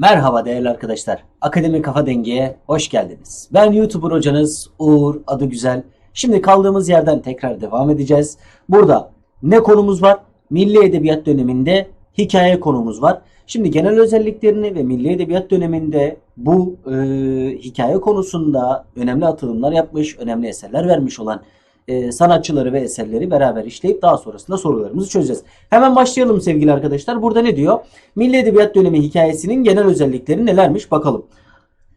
Merhaba değerli arkadaşlar. Akademi Kafa Dengi'ye hoş geldiniz. Ben YouTuber hocanız Uğur Adı Güzel. Şimdi kaldığımız yerden tekrar devam edeceğiz. Burada ne konumuz var? Milli Edebiyat döneminde hikaye konumuz var. Şimdi genel özelliklerini ve Milli Edebiyat döneminde bu e, hikaye konusunda önemli atılımlar yapmış, önemli eserler vermiş olan e, sanatçıları ve eserleri beraber işleyip daha sonrasında sorularımızı çözeceğiz. Hemen başlayalım sevgili arkadaşlar. Burada ne diyor? Milli Edebiyat dönemi hikayesinin genel özellikleri nelermiş bakalım.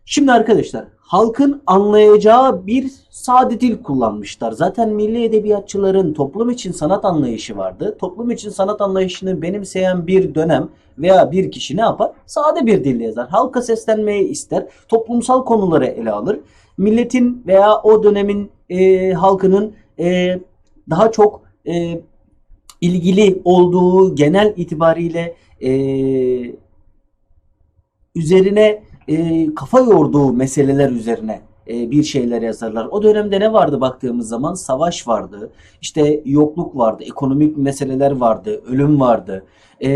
Şimdi arkadaşlar halkın anlayacağı bir sade dil kullanmışlar. Zaten milli edebiyatçıların toplum için sanat anlayışı vardı. Toplum için sanat anlayışını benimseyen bir dönem veya bir kişi ne yapar? Sade bir dille yazar. Halka seslenmeyi ister. Toplumsal konuları ele alır. Milletin veya o dönemin e, halkının e, daha çok e, ilgili olduğu genel itibariyle e, üzerine e, kafa yorduğu meseleler üzerine e, bir şeyler yazarlar. O dönemde ne vardı baktığımız zaman? Savaş vardı, işte yokluk vardı, ekonomik meseleler vardı, ölüm vardı, e,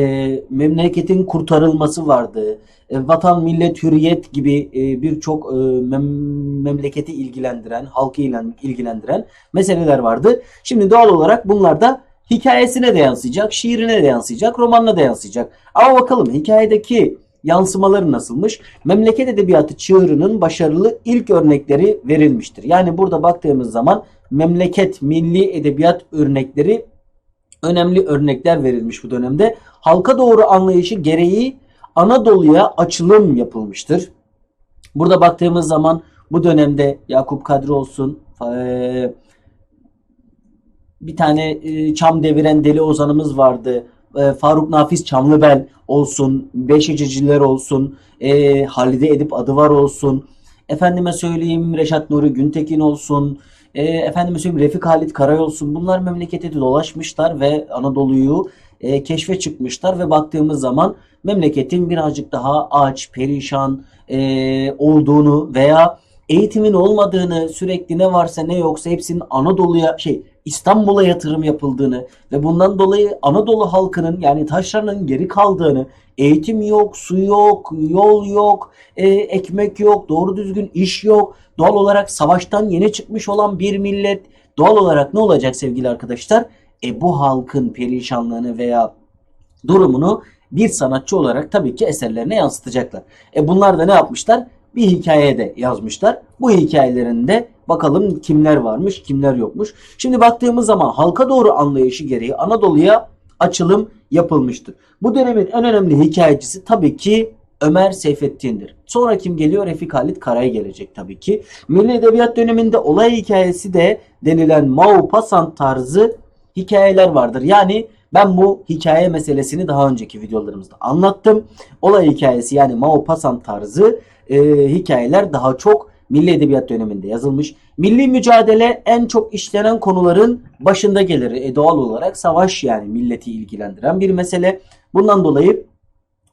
memleketin kurtarılması vardı, e, vatan, millet, hürriyet gibi e, birçok e, mem- memleketi ilgilendiren, halkı ilen- ilgilendiren meseleler vardı. Şimdi doğal olarak bunlar da hikayesine de yansıyacak, şiirine de yansıyacak, romanına da yansıyacak. Ama bakalım hikayedeki yansımaları nasılmış? Memleket edebiyatı çığırının başarılı ilk örnekleri verilmiştir. Yani burada baktığımız zaman memleket milli edebiyat örnekleri önemli örnekler verilmiş bu dönemde. Halka doğru anlayışı gereği Anadolu'ya açılım yapılmıştır. Burada baktığımız zaman bu dönemde Yakup Kadri olsun, eee, bir tane e, çam deviren deli ozanımız vardı. E, Faruk Nafiz Çamlıbel olsun, Beşiciciler olsun, e, Halide Edip Adıvar olsun, efendime söyleyeyim Reşat Nuri Güntekin olsun, e, efendime söyleyeyim Refik Halit Karay olsun. Bunlar memleketi dolaşmışlar ve Anadolu'yu e, keşfe çıkmışlar ve baktığımız zaman memleketin birazcık daha aç, perişan e, olduğunu veya eğitimin olmadığını, sürekli ne varsa ne yoksa hepsinin Anadolu'ya şey İstanbul'a yatırım yapıldığını ve bundan dolayı Anadolu halkının yani taşranın geri kaldığını, eğitim yok, su yok, yol yok, e, ekmek yok, doğru düzgün iş yok. Doğal olarak savaştan yeni çıkmış olan bir millet doğal olarak ne olacak sevgili arkadaşlar? E bu halkın perişanlığını veya durumunu bir sanatçı olarak tabii ki eserlerine yansıtacaklar. E bunlar da ne yapmışlar? Bir hikaye de yazmışlar. Bu hikayelerinde bakalım kimler varmış, kimler yokmuş. Şimdi baktığımız zaman halka doğru anlayışı gereği Anadolu'ya açılım yapılmıştır. Bu dönemin en önemli hikayecisi tabii ki Ömer Seyfettin'dir. Sonra kim geliyor? Refik Halit Karay gelecek tabii ki. Milli Edebiyat döneminde olay hikayesi de denilen Maupassant tarzı hikayeler vardır. Yani ben bu hikaye meselesini daha önceki videolarımızda anlattım. Olay hikayesi yani Maupassant tarzı e, hikayeler daha çok Milli Edebiyat döneminde yazılmış. Milli mücadele en çok işlenen konuların başında gelir. E, doğal olarak savaş yani milleti ilgilendiren bir mesele. Bundan dolayı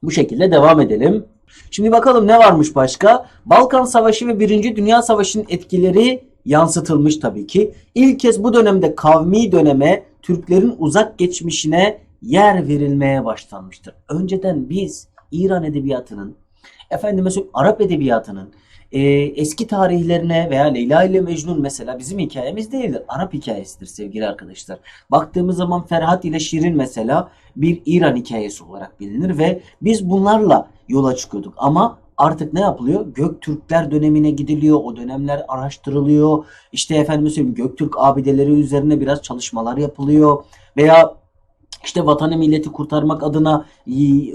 bu şekilde devam edelim. Şimdi bakalım ne varmış başka? Balkan Savaşı ve Birinci Dünya Savaşı'nın etkileri yansıtılmış tabii ki. İlk kez bu dönemde kavmi döneme, Türklerin uzak geçmişine yer verilmeye başlanmıştır. Önceden biz İran edebiyatının, efendime söyleyeyim Arap edebiyatının e, eski tarihlerine veya Leyla ile Mecnun mesela bizim hikayemiz değildir. Arap hikayesidir sevgili arkadaşlar. Baktığımız zaman Ferhat ile Şirin mesela bir İran hikayesi olarak bilinir ve biz bunlarla yola çıkıyorduk. Ama artık ne yapılıyor? Göktürkler dönemine gidiliyor. O dönemler araştırılıyor. İşte efendim söyleyeyim Göktürk abideleri üzerine biraz çalışmalar yapılıyor. Veya işte vatanı milleti kurtarmak adına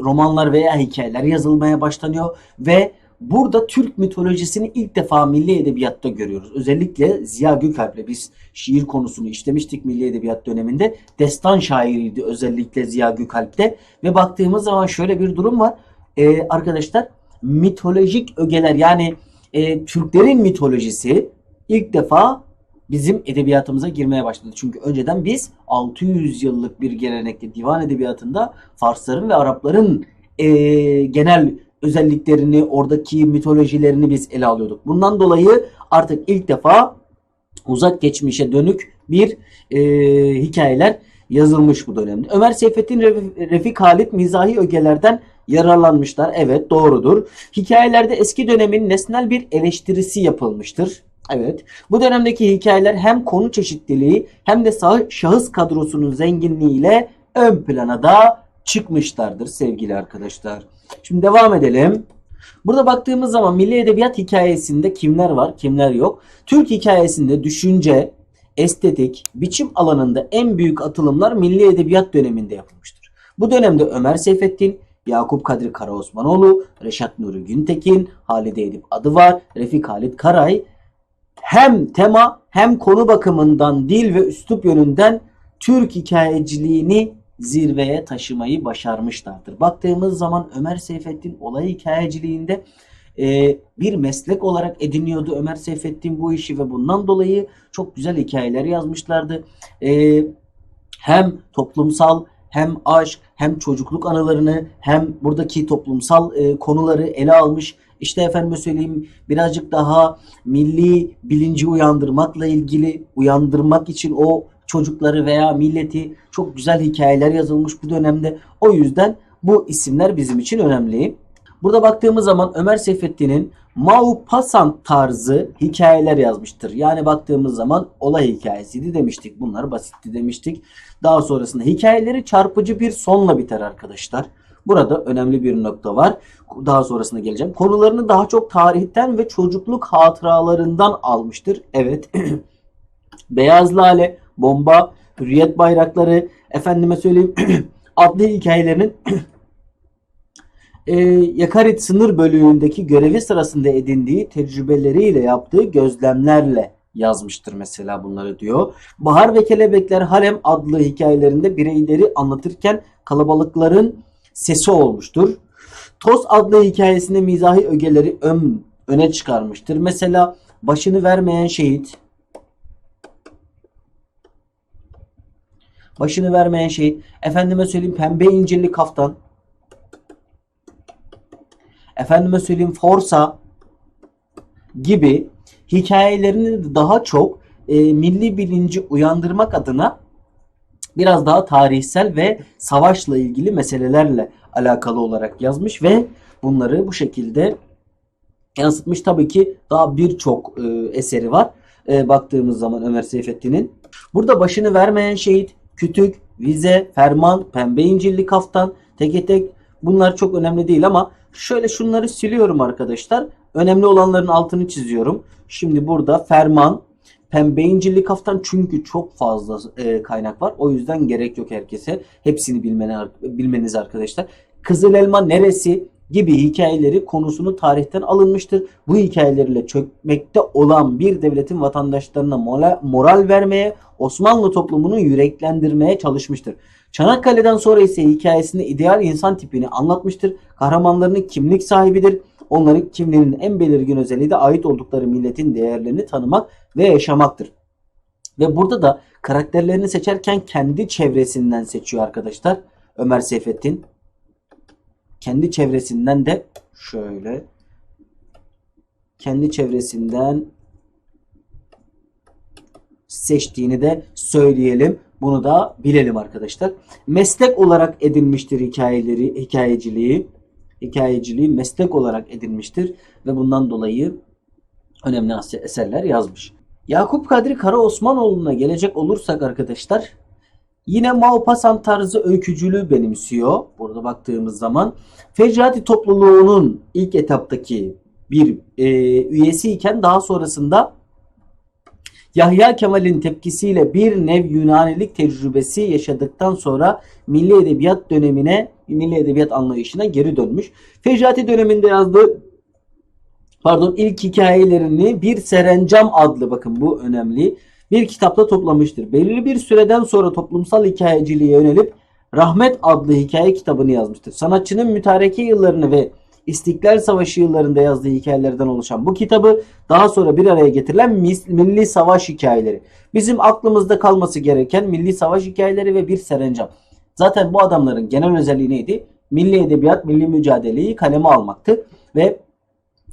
romanlar veya hikayeler yazılmaya başlanıyor ve burada Türk mitolojisini ilk defa milli edebiyatta görüyoruz. Özellikle Ziya Gökalp'le biz şiir konusunu işlemiştik milli edebiyat döneminde. Destan şairiydi özellikle Ziya Gökalp'te ve baktığımız zaman şöyle bir durum var. Ee, arkadaşlar mitolojik ögeler yani e, Türklerin mitolojisi ilk defa bizim edebiyatımıza girmeye başladı. Çünkü önceden biz 600 yıllık bir gelenekte divan edebiyatında Farsların ve Arapların eee, genel özelliklerini, oradaki mitolojilerini biz ele alıyorduk. Bundan dolayı artık ilk defa uzak geçmişe dönük bir eee, hikayeler yazılmış bu dönemde. Ömer Seyfettin Ref- Refik Halit mizahi ögelerden yararlanmışlar. Evet doğrudur. Hikayelerde eski dönemin nesnel bir eleştirisi yapılmıştır. Evet. Bu dönemdeki hikayeler hem konu çeşitliliği hem de şahıs kadrosunun zenginliğiyle ön plana da çıkmışlardır sevgili arkadaşlar. Şimdi devam edelim. Burada baktığımız zaman milli edebiyat hikayesinde kimler var, kimler yok? Türk hikayesinde düşünce, estetik, biçim alanında en büyük atılımlar milli edebiyat döneminde yapılmıştır. Bu dönemde Ömer Seyfettin, Yakup Kadri Karaosmanoğlu, Reşat Nuri Güntekin, Halide Edip Adıvar, Refik Halit Karay hem tema hem konu bakımından dil ve üslup yönünden Türk hikayeciliğini zirveye taşımayı başarmışlardır. Baktığımız zaman Ömer Seyfettin olay hikayeciliğinde e, bir meslek olarak ediniyordu Ömer Seyfettin bu işi ve bundan dolayı çok güzel hikayeler yazmışlardı. E, hem toplumsal hem aşk hem çocukluk anılarını hem buradaki toplumsal e, konuları ele almış. İşte efendime söyleyeyim birazcık daha milli bilinci uyandırmakla ilgili uyandırmak için o çocukları veya milleti çok güzel hikayeler yazılmış bu dönemde. O yüzden bu isimler bizim için önemli. Burada baktığımız zaman Ömer Seyfettin'in Maupassant tarzı hikayeler yazmıştır. Yani baktığımız zaman olay hikayesiydi demiştik. Bunlar basitti demiştik. Daha sonrasında hikayeleri çarpıcı bir sonla biter arkadaşlar. Burada önemli bir nokta var. Daha sonrasında geleceğim. Konularını daha çok tarihten ve çocukluk hatıralarından almıştır. Evet. Beyaz Lale, Bomba, Hürriyet Bayrakları, efendime söyleyeyim adlı hikayelerinin e, Yakarit sınır bölüğündeki görevi sırasında edindiği tecrübeleriyle yaptığı gözlemlerle yazmıştır mesela bunları diyor. Bahar ve Kelebekler Harem adlı hikayelerinde bireyleri anlatırken kalabalıkların sesi olmuştur. Toz adlı hikayesinde mizahi ögeleri ön, öne çıkarmıştır. Mesela başını vermeyen şehit, başını vermeyen şehit, efendime söyleyeyim pembe incirli kaftan, efendime söyleyeyim Forsa gibi hikayelerini daha çok e, milli bilinci uyandırmak adına biraz daha tarihsel ve savaşla ilgili meselelerle alakalı olarak yazmış ve bunları bu şekilde yansıtmış. Tabii ki daha birçok e, eseri var. E, baktığımız zaman Ömer Seyfettin'in. Burada başını vermeyen şehit, kütük, vize, ferman, pembe incirli kaftan, teke tek bunlar çok önemli değil ama şöyle şunları siliyorum arkadaşlar. Önemli olanların altını çiziyorum. Şimdi burada ferman, pembe incirli kaftan çünkü çok fazla e, kaynak var. O yüzden gerek yok herkese. Hepsini bilmeni, bilmeniz arkadaşlar. Kızıl Elma neresi gibi hikayeleri konusunu tarihten alınmıştır. Bu hikayelerle çökmekte olan bir devletin vatandaşlarına moral, moral vermeye, Osmanlı toplumunu yüreklendirmeye çalışmıştır. Çanakkale'den sonra ise hikayesinde ideal insan tipini anlatmıştır. Kahramanlarının kimlik sahibidir. Onların kimliğinin en belirgin özelliği de ait oldukları milletin değerlerini tanımak ve yaşamaktır. Ve burada da karakterlerini seçerken kendi çevresinden seçiyor arkadaşlar. Ömer Seyfettin. Kendi çevresinden de şöyle kendi çevresinden seçtiğini de söyleyelim. Bunu da bilelim arkadaşlar. Meslek olarak edinmiştir hikayeleri, hikayeciliği. Hikayeciliği meslek olarak edinmiştir ve bundan dolayı önemli eserler yazmış. Yakup Kadri Kara Osmanoğlu'na gelecek olursak arkadaşlar yine Maupassant tarzı öykücülüğü benimsiyor. Burada baktığımız zaman Fecrati topluluğunun ilk etaptaki bir e, üyesiyken daha sonrasında Yahya Kemal'in tepkisiyle bir nev Yunanilik tecrübesi yaşadıktan sonra milli edebiyat dönemine, milli edebiyat anlayışına geri dönmüş. Fecrati döneminde yazdığı pardon ilk hikayelerini Bir Serencam adlı bakın bu önemli bir kitapta toplamıştır. Belirli bir süreden sonra toplumsal hikayeciliğe yönelip Rahmet adlı hikaye kitabını yazmıştır. Sanatçının mütareke yıllarını ve İstiklal Savaşı yıllarında yazdığı hikayelerden oluşan bu kitabı daha sonra bir araya getirilen Milli Savaş Hikayeleri. Bizim aklımızda kalması gereken Milli Savaş Hikayeleri ve bir serencam. Zaten bu adamların genel özelliği neydi? Milli edebiyat, milli mücadeleyi kaleme almaktı ve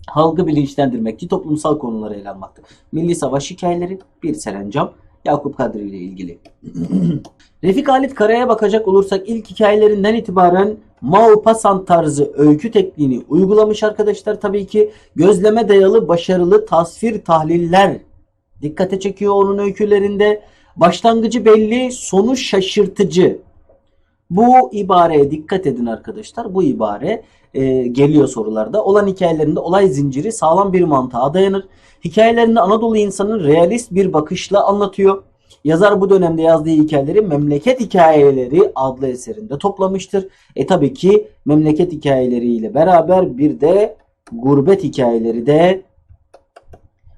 halkı bilinçlendirmekti, toplumsal konuları ele almaktı. Milli Savaş Hikayeleri, bir serencam. Yakup Kadri ile ilgili. Refik Halit Kara'ya bakacak olursak ilk hikayelerinden itibaren Maupassant tarzı öykü tekniğini uygulamış arkadaşlar. Tabii ki gözleme dayalı başarılı tasvir tahliller dikkate çekiyor onun öykülerinde. Başlangıcı belli, sonu şaşırtıcı. Bu ibareye dikkat edin arkadaşlar. Bu ibare e, geliyor sorularda. Olan hikayelerinde olay zinciri sağlam bir mantığa dayanır. Hikayelerinde Anadolu insanın realist bir bakışla anlatıyor. Yazar bu dönemde yazdığı hikayeleri Memleket Hikayeleri adlı eserinde toplamıştır. E tabii ki memleket hikayeleriyle beraber bir de gurbet hikayeleri de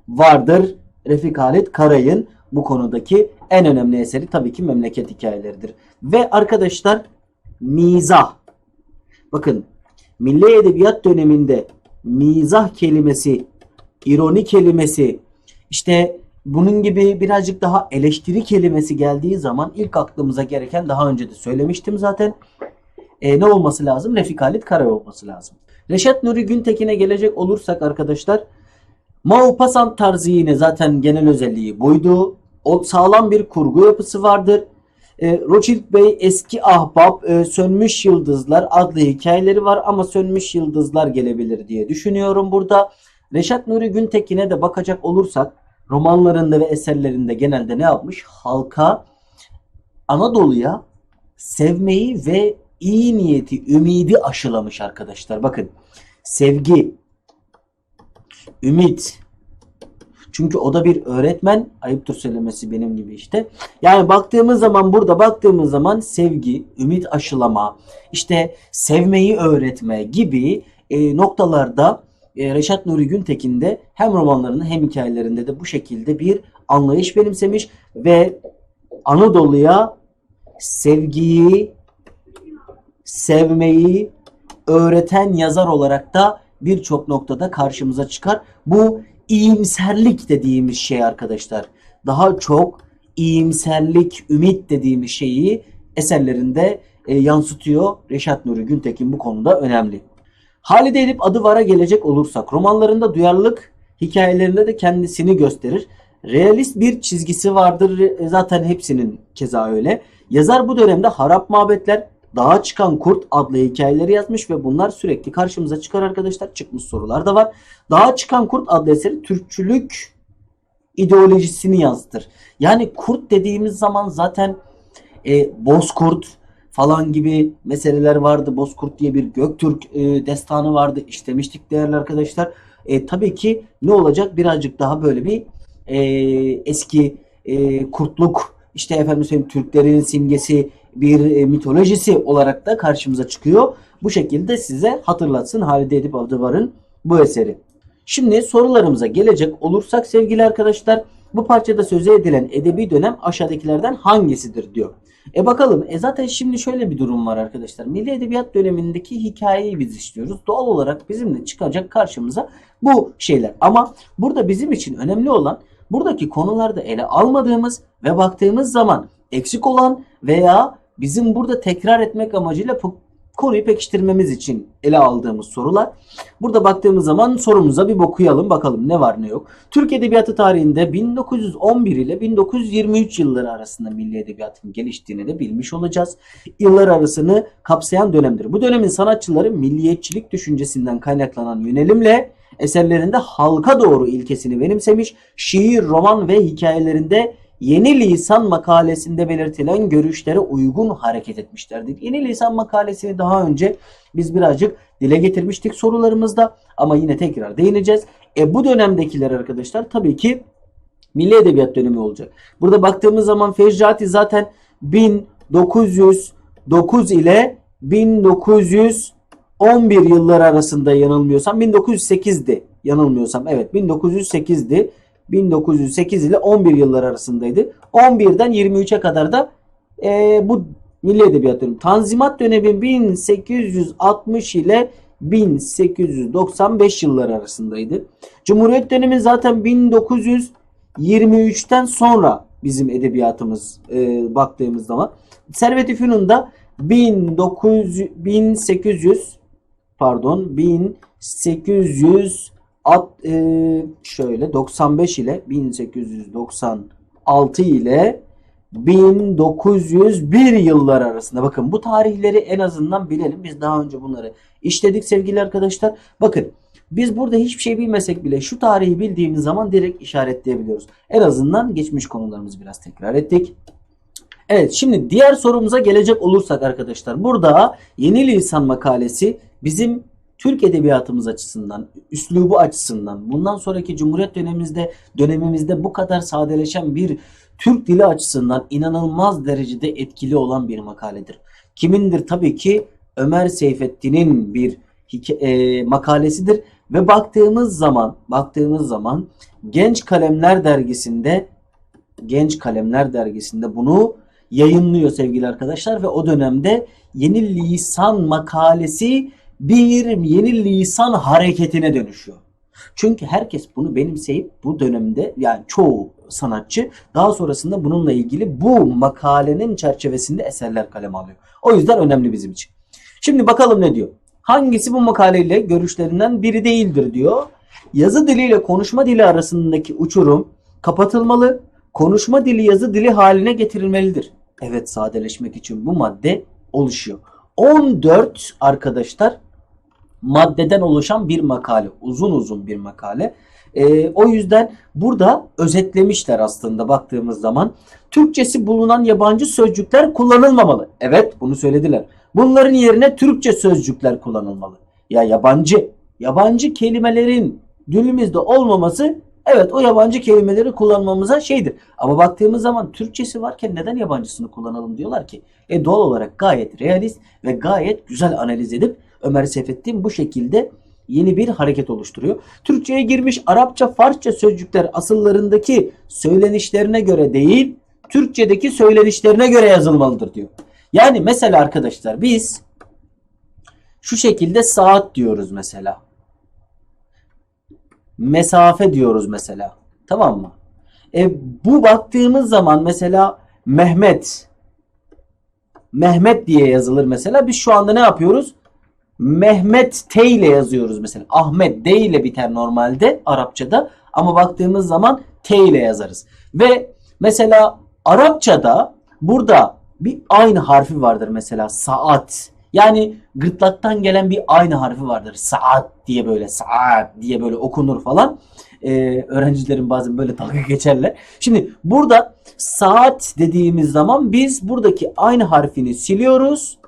vardır. Refik Halit Karay'ın bu konudaki en önemli eseri tabii ki memleket hikayeleridir. Ve arkadaşlar mizah. Bakın milli edebiyat döneminde mizah kelimesi, ironi kelimesi, işte bunun gibi birazcık daha eleştiri kelimesi geldiği zaman ilk aklımıza gereken daha önce de söylemiştim zaten. E, ne olması lazım? Refik Halit Karay olması lazım. Reşat Nuri Güntekin'e gelecek olursak arkadaşlar Maupassant tarzı yine zaten genel özelliği buydu. O sağlam bir kurgu yapısı vardır. E, Rothschild Bey eski ahbap e, Sönmüş Yıldızlar adlı hikayeleri var ama Sönmüş Yıldızlar gelebilir diye düşünüyorum burada. Reşat Nuri Güntekin'e de bakacak olursak romanlarında ve eserlerinde genelde ne yapmış? Halka Anadolu'ya sevmeyi ve iyi niyeti, ümidi aşılamış arkadaşlar. Bakın sevgi, ümit. Çünkü o da bir öğretmen. Ayıptır söylemesi benim gibi işte. Yani baktığımız zaman burada baktığımız zaman sevgi, ümit aşılama, işte sevmeyi öğretme gibi e, noktalarda e, Reşat Nuri Güntekin de hem romanlarında hem hikayelerinde de bu şekilde bir anlayış benimsemiş ve Anadolu'ya sevgiyi, sevmeyi öğreten yazar olarak da birçok noktada karşımıza çıkar. Bu iyimserlik dediğimiz şey arkadaşlar. Daha çok iyimserlik, ümit dediğimiz şeyi eserlerinde e, yansıtıyor. Reşat Nuri Güntekin bu konuda önemli. Halide Edip adı vara gelecek olursak romanlarında duyarlılık hikayelerinde de kendisini gösterir. Realist bir çizgisi vardır e, zaten hepsinin keza öyle. Yazar bu dönemde Harap Mabetler, Dağa Çıkan Kurt adlı hikayeleri yazmış ve bunlar sürekli karşımıza çıkar arkadaşlar. Çıkmış sorular da var. Dağa Çıkan Kurt adlı eseri Türkçülük ideolojisini yansıtır. Yani kurt dediğimiz zaman zaten e, Bozkurt falan gibi meseleler vardı. Bozkurt diye bir Göktürk e, destanı vardı. İşlemiştik değerli arkadaşlar. E, tabii ki ne olacak? Birazcık daha böyle bir e, eski e, kurtluk işte efendim söyleyeyim Türklerin simgesi bir e, mitolojisi olarak da karşımıza çıkıyor. Bu şekilde size hatırlatsın Halide Edip Adıvar'ın bu eseri. Şimdi sorularımıza gelecek olursak sevgili arkadaşlar bu parçada söze edilen edebi dönem aşağıdakilerden hangisidir diyor. E bakalım e zaten şimdi şöyle bir durum var arkadaşlar. Milli Edebiyat dönemindeki hikayeyi biz işliyoruz. Doğal olarak bizim de çıkacak karşımıza bu şeyler. Ama burada bizim için önemli olan buradaki konularda ele almadığımız ve baktığımız zaman eksik olan veya bizim burada tekrar etmek amacıyla konuyu pekiştirmemiz için ele aldığımız sorular. Burada baktığımız zaman sorumuza bir bakıyalım bakalım ne var ne yok. Türk Edebiyatı tarihinde 1911 ile 1923 yılları arasında milli edebiyatın geliştiğini de bilmiş olacağız. Yıllar arasını kapsayan dönemdir. Bu dönemin sanatçıları milliyetçilik düşüncesinden kaynaklanan yönelimle eserlerinde halka doğru ilkesini benimsemiş, şiir, roman ve hikayelerinde Yeni Lisan makalesinde belirtilen görüşlere uygun hareket etmişlerdir. Yeni Lisan makalesini daha önce biz birazcık dile getirmiştik sorularımızda ama yine tekrar değineceğiz. E bu dönemdekiler arkadaşlar tabii ki Milli Edebiyat dönemi olacak. Burada baktığımız zaman Fecrati zaten 1909 ile 1911 yılları arasında yanılmıyorsam 1908'di yanılmıyorsam evet 1908'di. 1908 ile 11 yıllar arasındaydı. 11'den 23'e kadar da e, bu Milli Edebiyat dönemi. Tanzimat dönemi 1860 ile 1895 yılları arasındaydı. Cumhuriyet dönemi zaten 1923'ten sonra bizim edebiyatımız e, baktığımız zaman. Servet-i Fünun'da 1900, 1800 pardon 1800 At, e, şöyle 95 ile 1895 1906 ile 1901 yıllar arasında. Bakın bu tarihleri en azından bilelim. Biz daha önce bunları işledik sevgili arkadaşlar. Bakın biz burada hiçbir şey bilmesek bile şu tarihi bildiğimiz zaman direkt işaretleyebiliyoruz. En azından geçmiş konularımızı biraz tekrar ettik. Evet şimdi diğer sorumuza gelecek olursak arkadaşlar. Burada yeni lisan makalesi bizim Türk edebiyatımız açısından, üslubu açısından, bundan sonraki Cumhuriyet dönemimizde dönemimizde bu kadar sadeleşen bir Türk dili açısından inanılmaz derecede etkili olan bir makaledir. Kimindir? Tabii ki Ömer Seyfettin'in bir e, makalesidir ve baktığımız zaman baktığımız zaman Genç Kalemler dergisinde Genç Kalemler dergisinde bunu yayınlıyor sevgili arkadaşlar ve o dönemde yeni lisan makalesi bir yeni lisan hareketine dönüşüyor. Çünkü herkes bunu benimseyip bu dönemde yani çoğu sanatçı daha sonrasında bununla ilgili bu makalenin çerçevesinde eserler kaleme alıyor. O yüzden önemli bizim için. Şimdi bakalım ne diyor. Hangisi bu makaleyle görüşlerinden biri değildir diyor. Yazı dili ile konuşma dili arasındaki uçurum kapatılmalı, konuşma dili yazı dili haline getirilmelidir. Evet sadeleşmek için bu madde oluşuyor. 14 arkadaşlar maddeden oluşan bir makale. Uzun uzun bir makale. Ee, o yüzden burada özetlemişler aslında baktığımız zaman. Türkçesi bulunan yabancı sözcükler kullanılmamalı. Evet bunu söylediler. Bunların yerine Türkçe sözcükler kullanılmalı. Ya yabancı, yabancı kelimelerin dilimizde olmaması evet o yabancı kelimeleri kullanmamıza şeydir. Ama baktığımız zaman Türkçesi varken neden yabancısını kullanalım diyorlar ki. E doğal olarak gayet realist ve gayet güzel analiz edip Ömer Seyfettin bu şekilde yeni bir hareket oluşturuyor. Türkçe'ye girmiş Arapça, Farsça sözcükler asıllarındaki söylenişlerine göre değil, Türkçedeki söylenişlerine göre yazılmalıdır diyor. Yani mesela arkadaşlar biz şu şekilde saat diyoruz mesela. Mesafe diyoruz mesela. Tamam mı? E, bu baktığımız zaman mesela Mehmet Mehmet diye yazılır mesela. Biz şu anda ne yapıyoruz? Mehmet T ile yazıyoruz mesela. Ahmet D ile biter normalde Arapçada ama baktığımız zaman T ile yazarız. Ve mesela Arapçada burada bir aynı harfi vardır mesela saat. Yani gırtlaktan gelen bir aynı harfi vardır. Saat diye böyle saat diye böyle okunur falan. Ee, öğrencilerin bazen böyle dalga geçerler. Şimdi burada saat dediğimiz zaman biz buradaki aynı harfini siliyoruz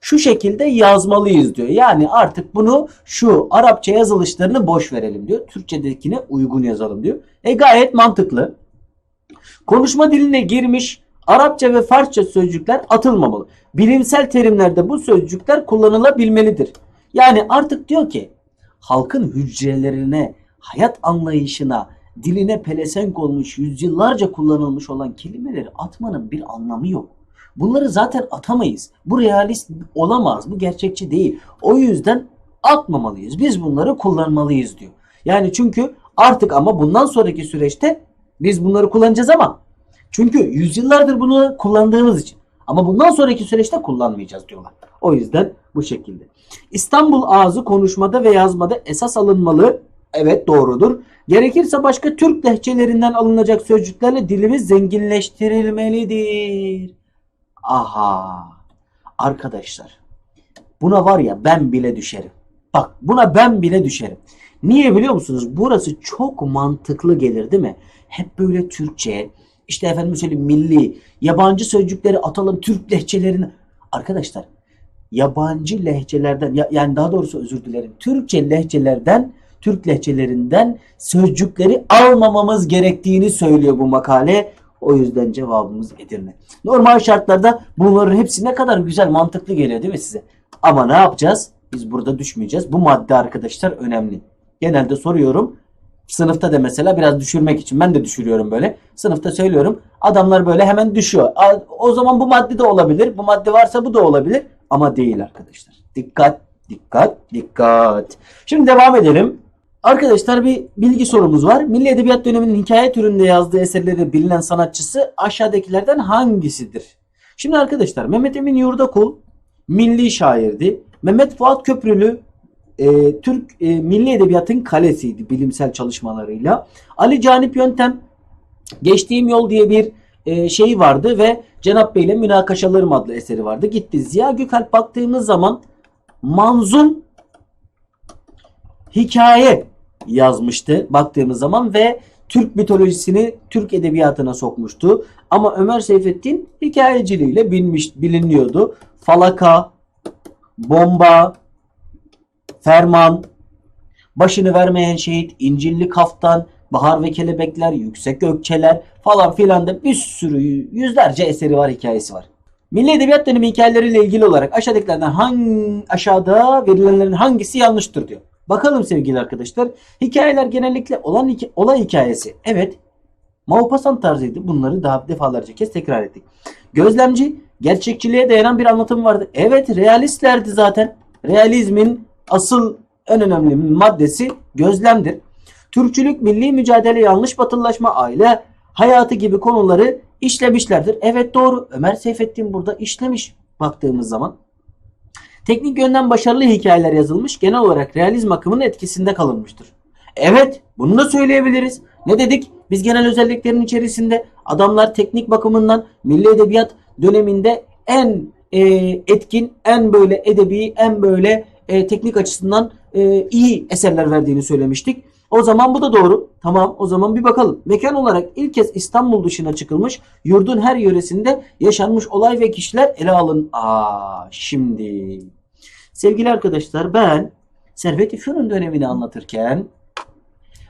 şu şekilde yazmalıyız diyor. Yani artık bunu şu Arapça yazılışlarını boş verelim diyor. Türkçedekine uygun yazalım diyor. E gayet mantıklı. Konuşma diline girmiş Arapça ve Farsça sözcükler atılmamalı. Bilimsel terimlerde bu sözcükler kullanılabilmelidir. Yani artık diyor ki halkın hücrelerine, hayat anlayışına, diline pelesenk olmuş, yüzyıllarca kullanılmış olan kelimeleri atmanın bir anlamı yok. Bunları zaten atamayız. Bu realist olamaz. Bu gerçekçi değil. O yüzden atmamalıyız. Biz bunları kullanmalıyız diyor. Yani çünkü artık ama bundan sonraki süreçte biz bunları kullanacağız ama çünkü yüzyıllardır bunu kullandığımız için. Ama bundan sonraki süreçte kullanmayacağız diyorlar. O yüzden bu şekilde. İstanbul ağzı konuşmada ve yazmada esas alınmalı. Evet doğrudur. Gerekirse başka Türk lehçelerinden alınacak sözcüklerle dilimiz zenginleştirilmelidir. Aha. Arkadaşlar. Buna var ya ben bile düşerim. Bak buna ben bile düşerim. Niye biliyor musunuz? Burası çok mantıklı gelir değil mi? Hep böyle Türkçe, işte efendim söyleyeyim milli, yabancı sözcükleri atalım Türk lehçelerini. Arkadaşlar yabancı lehçelerden ya- yani daha doğrusu özür dilerim. Türkçe lehçelerden, Türk lehçelerinden sözcükleri almamamız gerektiğini söylüyor bu makale. O yüzden cevabımız Edirne. Normal şartlarda bunların hepsi ne kadar güzel, mantıklı geliyor değil mi size? Ama ne yapacağız? Biz burada düşmeyeceğiz. Bu madde arkadaşlar önemli. Genelde soruyorum. Sınıfta da mesela biraz düşürmek için ben de düşürüyorum böyle. Sınıfta söylüyorum. Adamlar böyle hemen düşüyor. O zaman bu madde de olabilir. Bu madde varsa bu da olabilir. Ama değil arkadaşlar. Dikkat, dikkat, dikkat. Şimdi devam edelim. Arkadaşlar bir bilgi sorumuz var. Milli Edebiyat döneminin hikaye türünde yazdığı eserleri bilinen sanatçısı aşağıdakilerden hangisidir? Şimdi arkadaşlar Mehmet Emin Yurdakul milli şairdi. Mehmet Fuat Köprülü e, Türk e, milli edebiyatın kalesiydi bilimsel çalışmalarıyla. Ali Canip Yöntem Geçtiğim Yol diye bir e, şey vardı ve Cenap Bey ile Münakaşalarım adlı eseri vardı. Gitti. Ziya Gökalp baktığımız zaman manzum hikaye yazmıştı baktığımız zaman ve Türk mitolojisini Türk edebiyatına sokmuştu. Ama Ömer Seyfettin hikayeciliğiyle bilmiş, biliniyordu. Falaka, Bomba, Ferman, Başını Vermeyen Şehit, İncilli Kaftan, Bahar ve Kelebekler, Yüksek Gökçeler falan filan da bir sürü yüzlerce eseri var, hikayesi var. Milli Edebiyat dönemi hikayeleriyle ilgili olarak aşağıdakilerden hangi, aşağıda verilenlerin hangisi yanlıştır diyor. Bakalım sevgili arkadaşlar. Hikayeler genellikle olan hikaye, olay hikayesi. Evet. Maupassant tarzıydı. Bunları daha defalarca kez tekrar ettik. Gözlemci, gerçekçiliğe dayanan bir anlatım vardı. Evet, realistlerdi zaten. Realizmin asıl en önemli maddesi gözlemdir. Türkçülük, milli mücadele, yanlış batılılaşma, aile hayatı gibi konuları işlemişlerdir. Evet doğru. Ömer Seyfettin burada işlemiş baktığımız zaman. Teknik yönden başarılı hikayeler yazılmış, genel olarak realizm akımının etkisinde kalınmıştır. Evet, bunu da söyleyebiliriz. Ne dedik? Biz genel özelliklerin içerisinde adamlar teknik bakımından milli edebiyat döneminde en e, etkin, en böyle edebi, en böyle e, teknik açısından e, iyi eserler verdiğini söylemiştik. O zaman bu da doğru. Tamam o zaman bir bakalım. Mekan olarak ilk kez İstanbul dışına çıkılmış, yurdun her yöresinde yaşanmış olay ve kişiler ele alın. Aa şimdi sevgili arkadaşlar ben Servet-i Fünun dönemini anlatırken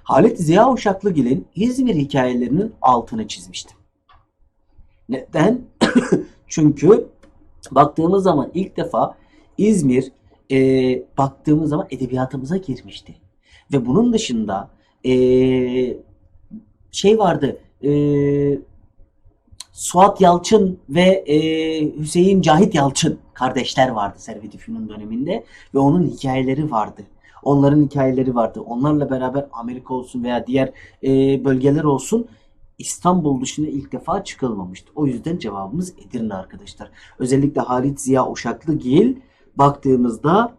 Halit Ziya Uşaklıgil'in İzmir hikayelerinin altını çizmiştim. Neden? Çünkü baktığımız zaman ilk defa İzmir e, baktığımız zaman edebiyatımıza girmişti. Ve bunun dışında e, şey vardı e, Suat Yalçın ve e, Hüseyin Cahit Yalçın kardeşler vardı Servet-i döneminde ve onun hikayeleri vardı. Onların hikayeleri vardı. Onlarla beraber Amerika olsun veya diğer e, bölgeler olsun İstanbul dışına ilk defa çıkılmamıştı. O yüzden cevabımız Edirne arkadaşlar. Özellikle Halit Ziya Uşaklıgil baktığımızda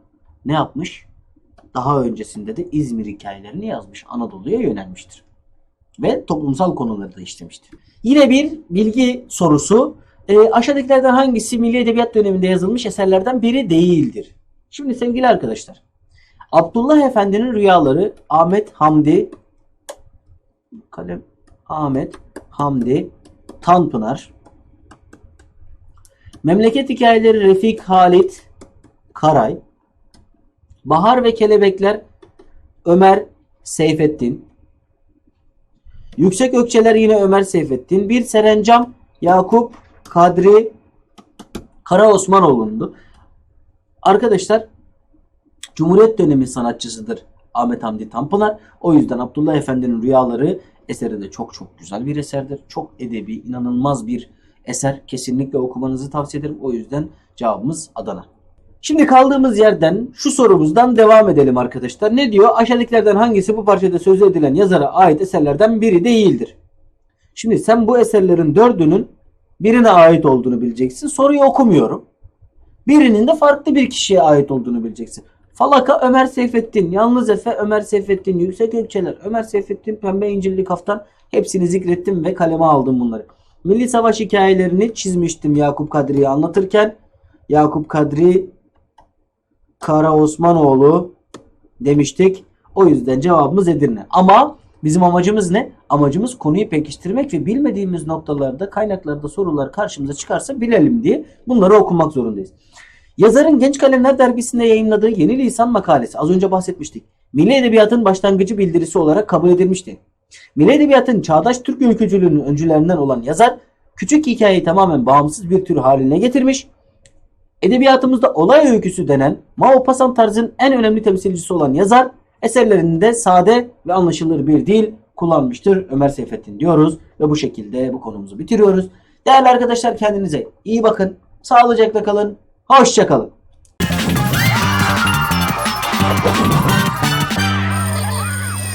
ne yapmış? Daha öncesinde de İzmir hikayelerini yazmış. Anadolu'ya yönelmiştir. Ve toplumsal konuları da işlemiştir. Yine bir bilgi sorusu. E, aşağıdakilerden hangisi Milli Edebiyat döneminde yazılmış eserlerden biri değildir? Şimdi sevgili arkadaşlar. Abdullah Efendi'nin rüyaları Ahmet Hamdi kalem Ahmet Hamdi Tanpınar Memleket hikayeleri Refik Halit Karay Bahar ve Kelebekler Ömer Seyfettin Yüksek Ökçeler yine Ömer Seyfettin Bir Serencam Yakup Kadri Kara Osmanoğlu'ndu. Arkadaşlar Cumhuriyet dönemi sanatçısıdır Ahmet Hamdi Tanpınar. O yüzden Abdullah Efendi'nin rüyaları eseri de çok çok güzel bir eserdir. Çok edebi, inanılmaz bir eser. Kesinlikle okumanızı tavsiye ederim. O yüzden cevabımız Adana. Şimdi kaldığımız yerden şu sorumuzdan devam edelim arkadaşlar. Ne diyor? Aşağıdakilerden hangisi bu parçada söz edilen yazara ait eserlerden biri değildir? Şimdi sen bu eserlerin dördünün birine ait olduğunu bileceksin. Soruyu okumuyorum. Birinin de farklı bir kişiye ait olduğunu bileceksin. Falaka Ömer Seyfettin, Yalnız Efe Ömer Seyfettin, Yüksek Ökçeler Ömer Seyfettin, Pembe İncilli Kaftan hepsini zikrettim ve kaleme aldım bunları. Milli Savaş hikayelerini çizmiştim Yakup Kadri'yi anlatırken. Yakup Kadri Kara Osmanoğlu demiştik. O yüzden cevabımız Edirne. Ama bizim amacımız ne? Amacımız konuyu pekiştirmek ve bilmediğimiz noktalarda, kaynaklarda sorular karşımıza çıkarsa bilelim diye bunları okumak zorundayız. Yazarın Genç Kalemler dergisinde yayınladığı Yeni Lisan makalesi az önce bahsetmiştik. Milli Edebiyatın başlangıcı bildirisi olarak kabul edilmişti. Milli Edebiyatın çağdaş Türk ülkücülüğünün öncülerinden olan yazar küçük hikayeyi tamamen bağımsız bir tür haline getirmiş. Edebiyatımızda olay öyküsü denen Maupassant tarzın en önemli temsilcisi olan yazar eserlerinde sade ve anlaşılır bir dil kullanmıştır Ömer Seyfettin diyoruz ve bu şekilde bu konumuzu bitiriyoruz. Değerli arkadaşlar kendinize iyi bakın. Sağlıcakla kalın. Hoşçakalın.